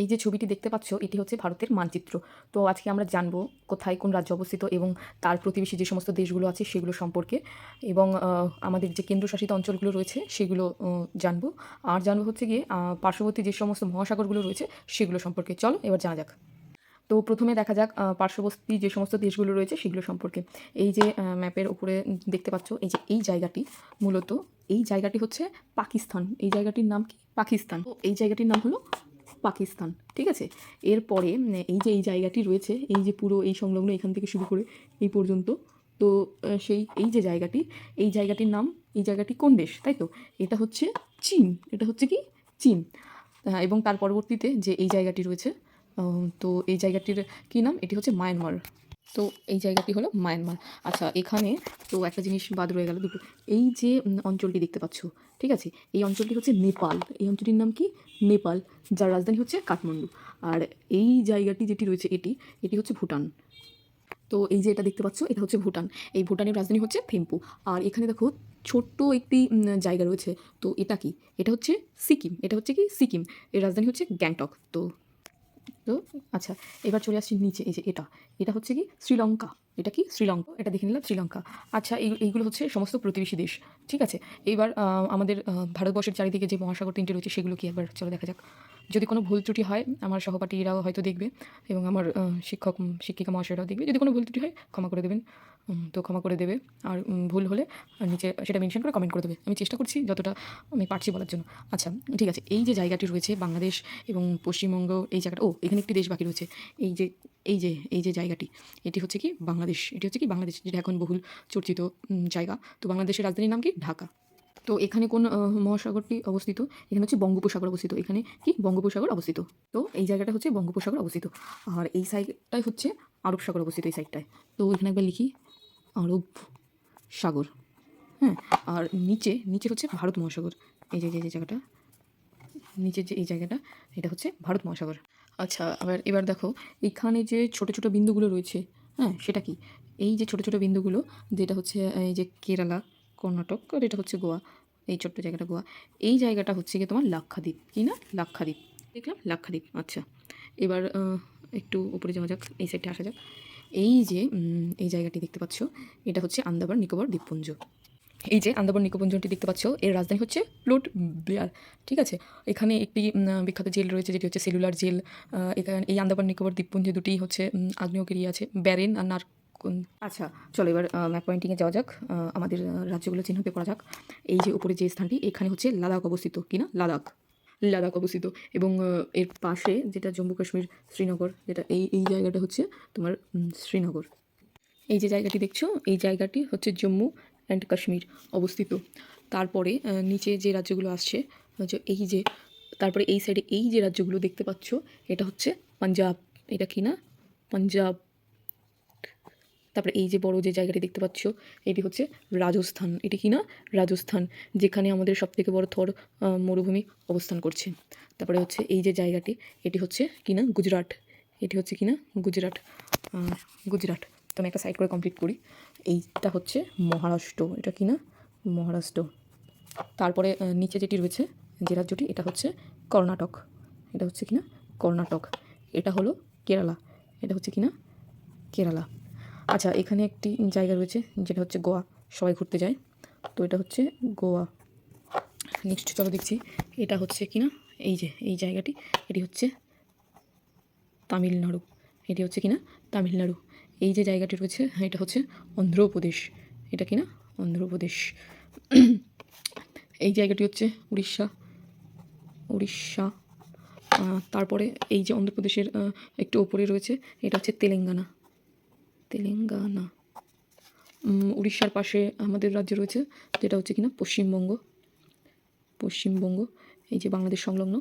এই যে ছবিটি দেখতে পাচ্ছ, এটি হচ্ছে ভারতের মানচিত্র। তো আজকে আমরা জানব কোথায় কোন রাজ্য অবস্থিত এবং তার প্রতিবেশী যে সমস্ত দেশগুলো আছে, সেগুলো সম্পর্কে এবং আমাদের যে কেন্দ্রশাসিত অঞ্চলগুলো রয়েছে, সেগুলো জানব। আর জানব হচ্ছে গিয়ে পার্শ্ববর্তী যে সমস্ত মহাসাগরগুলো রয়েছে, সেগুলো সম্পর্কে। চলো, এবার জানা যাক। তো প্রথমে দেখা যাক পার্শ্ববর্তী যে সমস্ত দেশগুলো রয়েছে, সেগুলো সম্পর্কে। এই যে ম্যাপের উপরে দেখতে পাচ্ছ, এই যে এই জায়গাটি মূলত, এই জায়গাটি হচ্ছে পাকিস্তান। এই জায়গাটির নাম কি? পাকিস্তান। এই জায়গাটির নাম হলো পাকিস্তান, ঠিক আছে? এরপরে এই যে এই জায়গাটি রয়েছে, এই যে পুরো এই সংলগ্ন এখান থেকে শুরু করে এই পর্যন্ত, তো সেই, এই যে জায়গাটি, এই জায়গাটির নাম, এই জায়গাটি কোন দেশ, তাই তো? এটা হচ্ছে চীন, এটা হচ্ছে কি? চীন। এবং তার পরবর্তীতে যে এই জায়গাটি রয়েছে তো এই জায়গাটির কী নাম? এটি হচ্ছে মায়ানমার। তো এই জায়গাটি হলো মায়ানমার। আচ্ছা এখানে তো একটা জিনিস বাদ রয়ে গেল দুটো। এই যে অঞ্চলটি দেখতে পাচ্ছ, ঠিক আছে? এই অঞ্চলটি হচ্ছে নেপাল। এই অঞ্চলটির নাম কি? নেপাল, যার রাজধানী হচ্ছে কাঠমান্ডু। আর এই জায়গাটি যেটি রয়েছে এটি এটি হচ্ছে ভুটান। তো এই যে এটা দেখতে পাচ্ছ, এটা হচ্ছে ভুটান। এই ভুটানের রাজধানী হচ্ছে থিম্পু। আর এখানে দেখো, ছোট্ট একটি জায়গা রয়েছে। তো এটা কি? এটা হচ্ছে সিকিম। এটা হচ্ছে কি? সিকিম। এর রাজধানী হচ্ছে গ্যাংটক। তো তো আচ্ছা এবার চলে আসছি নিচে, এই যে এটা। এটা হচ্ছে কি শ্রীলঙ্কা। এটা কি শ্রীলঙ্কা? এটা দেখে নিলাম শ্রীলঙ্কা। আচ্ছা এই, এইগুলো হচ্ছে সমস্ত প্রতিবেশী দেশ, ঠিক আছে? এইবার আমাদের ভারতবর্ষের চারিদিকে যে মহাসাগর তিনটি রয়েছে, সেগুলো কি একবার চলো দেখা যাক। যদি কোনো ভুল ত্রুটি হয়, আমার সহপাঠীরাও হয়তো দেখবে এবং আমার শিক্ষক, শিক্ষিকা মহাশয়রাও দেখবে। যদি কোনো ভুল ত্রুটি হয়, ক্ষমা করে দেবেন। তো ক্ষমা করে দেবে। আর ভুল হলে নিচে সেটা মেনশন করে কমেন্ট করে দেবে। আমি চেষ্টা করছি যতটা আমি পারছি বলার জন্য। আচ্ছা ঠিক আছে। এই যে জায়গাটি রয়েছে বাংলাদেশ এবং পশ্চিমবঙ্গ, এই জায়গাটা, ও, এখানে একটি দেশ বাকি রয়েছে। এই যে এই যে এই যে জায়গাটি, এটি হচ্ছে কি বাংলাদেশ। এটি হচ্ছে কি বাংলাদেশ, যেটা এখন বহুল চর্চিত জায়গা। তো বাংলাদেশের রাজধানীর নাম কি? ঢাকা। তো এখানে কোন মহাসাগরটি অবস্থিত? এখানে হচ্ছে বঙ্গোপসাগর অবস্থিত। এখানে কি বঙ্গোপসাগর অবস্থিত? তো এই জায়গাটা হচ্ছে বঙ্গোপসাগর অবস্থিত। আর এই সাইডটাই হচ্ছে আরব সাগর অবস্থিত, এই সাইডটায় তো এখানে একবার লিখি। আরব সাগর। হ্যাঁ আর নিচে নিচে হচ্ছে ভারত মহাসাগর। এই যে যে জায়গাটা নিচের যে এই জায়গাটা, এটা হচ্ছে ভারত মহাসাগর। আচ্ছা আবার এবার দেখো, এখানে যে ছোট ছোট বিন্দুগুলো রয়েছে হ্যাঁ সেটা কি? এই যে ছোট ছোট বিন্দুগুলো, যেটা হচ্ছে, এই যে কেরালা, কর্ণাটক, আর এটা হচ্ছে গোয়া, এই ছোট্ট জায়গাটা গোয়া। এই জায়গাটা হচ্ছে গিয়ে তোমার লাক্ষাদ্বীপ, কি না? লাক্ষাদ্বীপ। দেখলাম লাক্ষাদ্বীপ আচ্ছা। এবার একটু উপরে যাওয়া যাক, এই সাইডে আসা যাক। এই যে এই জায়গাটি দেখতে পাচ্ছ, এটা হচ্ছে আন্দামান নিকোবর দ্বীপপুঞ্জ। এই যে আন্দামান নিকোবঞ্জনটি দেখতে পাচ্ছ, এর রাজধানী হচ্ছে প্লোট ব্লেয়ার, ঠিক আছে? এখানে একটি বিখ্যাত জেল রয়েছে, যেটি হচ্ছে সেলুলার জেল এখানে, এই আন্দামান নিকোবর দ্বীপপুঞ্জে দুটি হচ্ছে আগ্নেয়গিরি আছে, ব্যারেন আর নারকোন আচ্ছা চলো এবার ম্যাপ পয়েন্টিংয়ে যাওয়া যাক আমাদের রাজ্যগুলো চিহ্নিত করা যাক। এই যে উপরে যে স্থানটি, এখানে হচ্ছে লাদাখ অবস্থিত, কি না? লাদাখ। লাদাখ অবস্থিত। এবং এর পাশে যেটা জম্মু কাশ্মীর শ্রীনগর, যেটা এই এই জায়গাটা হচ্ছে তোমার শ্রীনগর। এই যে জায়গাটি দেখছ, এই জায়গাটি হচ্ছে জম্মু অ্যান্ড কাশ্মীর অবস্থিত। তারপরে নিচে যে রাজ্যগুলো আসছে এই যে, তারপরে এই সাইডে এই যে রাজ্যগুলো দেখতে পাচ্ছ, এটা হচ্ছে পাঞ্জাব। এটা কি না? পাঞ্জাব। তারপরে এই যে বড় যে জায়গাটি দেখতে পাচ্ছ, এটি হচ্ছে রাজস্থান। এটি কি না? রাজস্থান, যেখানে আমাদের সবথেকে বড় থর মরুভূমি অবস্থান করছে। তারপরে হচ্ছে এই যে জায়গাটি, এটি হচ্ছে কি না? গুজরাট। এটি হচ্ছে কি না? গুজরাট। গুজরাট। তো আমি একটা সাইড করে কমপ্লিট করি। এইটা হচ্ছে মহারাষ্ট্র। এটা কি না? মহারাষ্ট্র। তারপরে নিচে যেটি রয়েছে, যে রাজ্যটি, এটা হচ্ছে কর্ণাটক। এটা হচ্ছে কি না? কর্ণাটক। এটা হলো কেরালা। এটা হচ্ছে কি না? কেরালা। আচ্ছা এখানে একটি জায়গা রয়েছে যেটা হচ্ছে গোয়া। সবাই ঘুরতে যায়। তো এটা হচ্ছে গোয়া। নেক্সট চলো দেখছি, এটা হচ্ছে কিনা? এই যে, এই জায়গাটি, এটি হচ্ছে তামিলনাড়ু। এটি হচ্ছে কিনা? তামিলনাড়ু। এই যে জায়গাটি রয়েছে, এটা হচ্ছে অন্ধ্রপ্রদেশ। এটা কিনা? অন্ধ্রপ্রদেশ। এই জায়গাটি হচ্ছে উড়িষ্যা। উড়িষ্যা। তারপরে এই যে অন্ধ্রপ্রদেশের একটু ওপরে রয়েছে, এটা হচ্ছে তেলেঙ্গানা। তেলেঙ্গানা। উড়িষ্যার পাশে আমাদের রাজ্য রয়েছে যেটা হচ্ছে কিনা পশ্চিমবঙ্গ। পশ্চিমবঙ্গ এই যে বাংলাদেশ সংলগ্ন।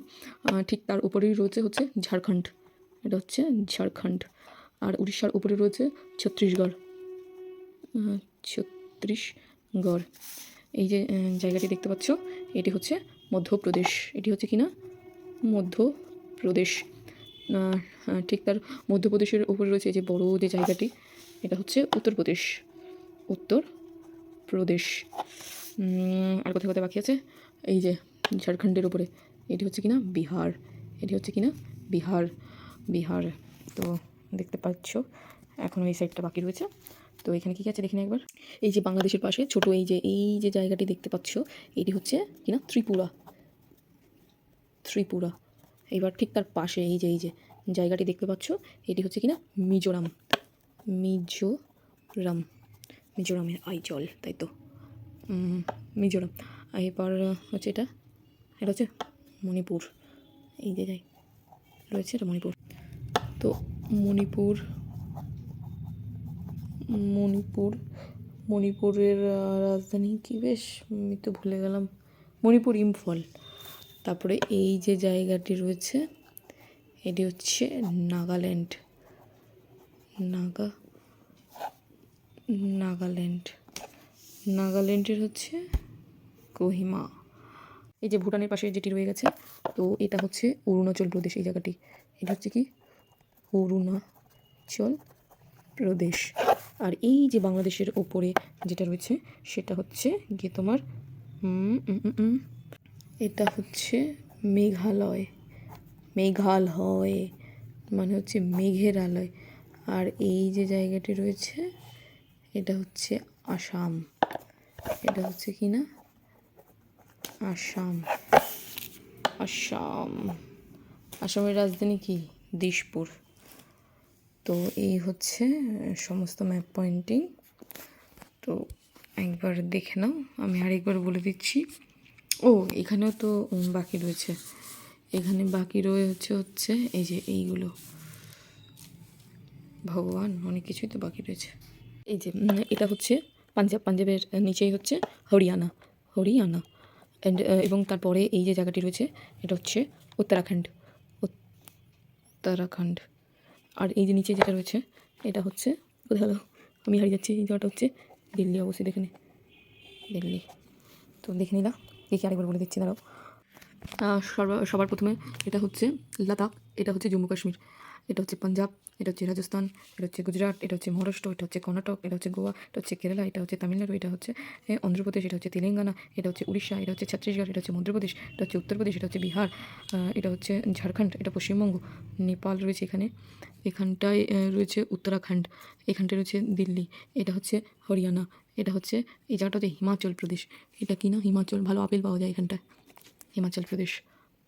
ঠিক তার উপরেই রয়েছে হচ্ছে ঝাড়খণ্ড। এটা হচ্ছে ঝাড়খণ্ড। আর উড়িষ্যার উপরে রয়েছে ছত্তিশগড়। ছত্তিশগড়। এই যে জায়গাটি দেখতে পাচ্ছ এটি হচ্ছে মধ্যপ্রদেশ। এটি হচ্ছে কিনা মধ্যপ্রদেশ। আহ, আহ, ঠিক তার মধ্যপ্রদেশের উপরে রয়েছে এই যে বড় যে জায়গাটি এটা হচ্ছে উত্তরপ্রদেশ উত্তর প্রদেশ। আর কোথায় কোথায় বাকি আছে? এই যে ঝাড়খণ্ডের উপরে। এটি হচ্ছে কিনা? বিহার। এটি হচ্ছে কিনা? বিহার। বিহার, তো দেখতে পাচ্ছ এখনও এই সাইডটা বাকি রয়েছে। তো এখানে কী আছে? দেখে নিই একবার। এই যে বাংলাদেশের পাশে ছোট এই যে এই যে জায়গাটি দেখতে পাচ্ছ, এটি হচ্ছে কিনা? ত্রিপুরা। ত্রিপুরা। এবার ঠিক তার পাশে এই যে এই যে জায়গাটি দেখতে পাচ্ছ, এটি হচ্ছে কিনা? মিজোরাম। মিজোরাম। মিজোরামের আইজল তাই তো? মিজোরাম। এবার হচ্ছে এটা? এটা হচ্ছে মণিপুর। এই যে, যাই। রয়েছে এটা মণিপুর। তো মণিপুর মণিপুর, মণিপুরের রাজধানী কি বেশ? আমি তো ভুলে গেলাম। মণিপুর ইম্ফল। তারপরে এই যে জায়গাটি রয়েছে, এটি হচ্ছে নাগাল্যান্ড। নাগা, নাগাল্যান্ড। নাগাল্যান্ডের হচ্ছে কোহিমা। এই যে ভুটানের পাশে যেটি রয়ে গেছে, তো এটা হচ্ছে অরুণাচল প্রদেশ এই জায়গাটি। এটা হচ্ছে কি? অরুণাচল প্রদেশ। আর এই যে বাংলাদেশের ওপরে যেটা রয়েছে, সেটা হচ্ছে গিয়ে তোমার এটা হচ্ছে মেঘালয়। মেঘালয় মানে হচ্ছে মেঘের আলয়। আর এই যে জায়গাটি রয়েছে, এটা হচ্ছে আসাম। এটা হচ্ছে কি না? আসাম। আসাম। আসামের রাজধানী কি? দিশপুর তো এই হচ্ছে সমস্ত ম্যাপ পয়েন্টিং তো একবার দেখে নাও, আমি আরেকবার বলে দিচ্ছি। ও, এখানেও তো বাকি রয়েছে। এখানে বাকি রয়েছে হচ্ছে এই যে এইগুলো। ভগবান, অনেক কিছুই তো বাকি রয়েছে। এই যে এটা হচ্ছে পাঞ্জাব, পাঞ্জাবের নিচেই হচ্ছে হরিয়ানা হরিয়ানা। অ্যান্ড এবং তারপরে এই যে জায়গাটি রয়েছে, এটা হচ্ছে উত্তরাখণ্ড উত্তরাখণ্ড। আর এই যে নিচে যেটা রয়েছে, এটা হচ্ছে কোথায় আমি হারিয়ে যাচ্ছি, এই জায়গাটা হচ্ছে দিল্লি অবশ্যই দেখে নে। দিল্লি। তো দেখে নিলাম, দেখি আরেকবার বলে দিচ্ছি, দাঁড়াও। সবার প্রথমে এটা হচ্ছে লাদাখ, এটা হচ্ছে জম্মু কাশ্মীর। এটা হচ্ছে পাঞ্জাব এটা হচ্ছে রাজস্থান এটা হচ্ছে গুজরাট এটা হচ্ছে মহারাষ্ট্র এটা হচ্ছে কর্ণাটক এটা হচ্ছে গোয়া এটা হচ্ছে কেরালা এটা হচ্ছে তামিলনাড়ু এটা হচ্ছে অন্ধ্রপ্রদেশ এটা হচ্ছে তেলেঙ্গানা এটা হচ্ছে উড়িষ্যা এটা হচ্ছে ছত্তিশগড় এটা হচ্ছে মধ্যপ্রদেশ এটা হচ্ছে উত্তরপ্রদেশ এটা হচ্ছে বিহার এটা হচ্ছে ঝাড়খণ্ড এটা পশ্চিমবঙ্গ নেপাল রয়েছে এখানে এখানটায় রয়েছে উত্তরাখণ্ড এখানটায় রয়েছে দিল্লি এটা হচ্ছে হরিয়ানা এটা হচ্ছে এই জায়গাটা হচ্ছে হিমাচল প্রদেশ এটা কি না হিমাচল ভালো আপেল পাওয়া যায় এখানটায় হিমাচল প্রদেশ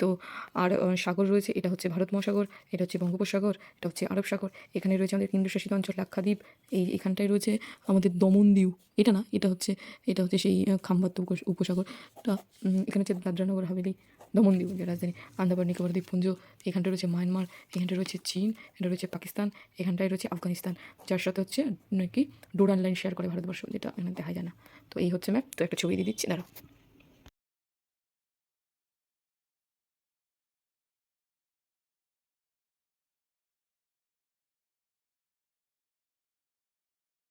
তো আর সাগর রয়েছে এটা হচ্ছে ভারত মহাসাগর এটা হচ্ছে বঙ্গোপসাগর এটা হচ্ছে আরব সাগর এখানে রয়েছে আমাদের কেন্দ্রশাসিত অঞ্চল লাক্ষাদ্বীপ এই এখানটায় রয়েছে আমাদের দমনদ্বীপ এটা না এটা হচ্ছে এটা হচ্ছে সেই আহ, খাম্বাত্ত উপস- উপসাগরটা এখানে হচ্ছে দাদরানগর হাভেলি দমনদ্বীপ যে রাজধানী আন্দামান নিকোবর দ্বীপপুঞ্জ এখানটায় রয়েছে মায়ানমার এখানটায় রয়েছে চীন এটা রয়েছে পাকিস্তান এখানটায় রয়েছে আফগানিস্তান যার সাথে হচ্ছে নাকি ডোরান লাইন শেয়ার করে ভারতবর্ষ যেটা এখানে দেখা যায় না তো এই হচ্ছে ম্যাপ তো একটা ছবি দিয়ে দিচ্ছি দাঁড়াও।